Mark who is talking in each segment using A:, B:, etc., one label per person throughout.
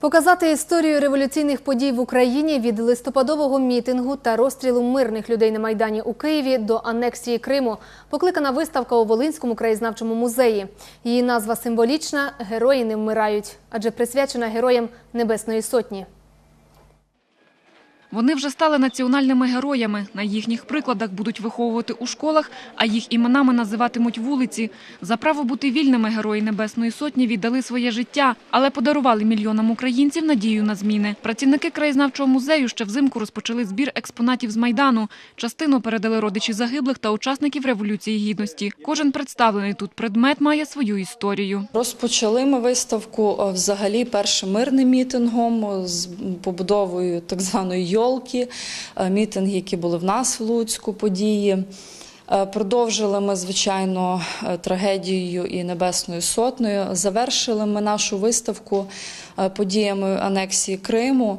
A: Показати історію революційних подій в Україні від листопадового мітингу та розстрілу мирних людей на Майдані у Києві до анексії Криму покликана виставка у Волинському краєзнавчому музеї. Її назва символічна Герої не вмирають, адже присвячена героям Небесної Сотні.
B: Вони вже стали національними героями. На їхніх прикладах будуть виховувати у школах, а їх іменами називатимуть вулиці. За право бути вільними герої Небесної Сотні віддали своє життя, але подарували мільйонам українців надію на зміни. Працівники краєзнавчого музею ще взимку розпочали збір експонатів з Майдану. Частину передали родичі загиблих та учасників Революції Гідності. Кожен представлений тут предмет має свою історію.
C: Розпочали ми виставку е, взагалі першим мирним мітингом е, з побудовою так званої йолки, е, мітинги, які були в нас в Луцьку, події. Е, Продовжили ми, звичайно, е, трагедією і Небесною Сотнею. Завершили ми нашу виставку подіями анексії Криму.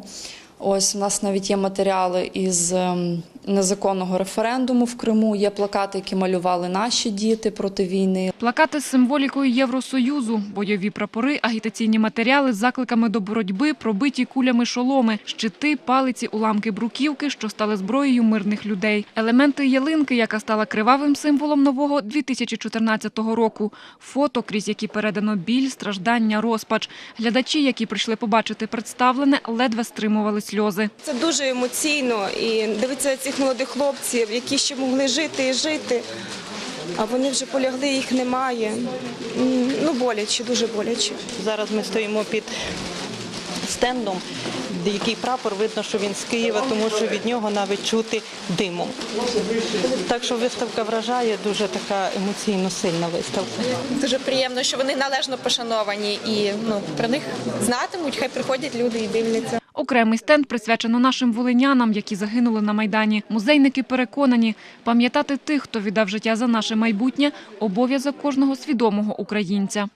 C: Ось у нас навіть є матеріали із ем, незаконного референдуму в Криму. Є плакати, які малювали наші діти проти війни.
B: Плакати з символікою Євросоюзу, бойові прапори, агітаційні матеріали з закликами до боротьби, пробиті кулями шоломи, щити, палиці, уламки бруківки, що стали зброєю мирних людей. Елементи ялинки, яка стала кривавим символом нового 2014 року. Фото, крізь які передано біль, страждання, розпач. Глядачі, які прийшли побачити представлене, ледве стримували сльози.
D: Це дуже емоційно і дивитися цих молодих хлопців, які ще могли жити і жити, а вони вже полягли, їх немає. Ну боляче, дуже боляче.
E: Зараз ми стоїмо під стендом, який прапор видно, що він з Києва, тому що від нього навіть чути димом. Так що виставка вражає, дуже така емоційно сильна виставка.
F: Дуже приємно, що вони належно пошановані і ну про них знатимуть. Хай приходять люди і дивляться.
B: Окремий стенд присвячено нашим волинянам, які загинули на Майдані. Музейники переконані, пам'ятати тих, хто віддав життя за наше майбутнє – обов'язок кожного свідомого українця.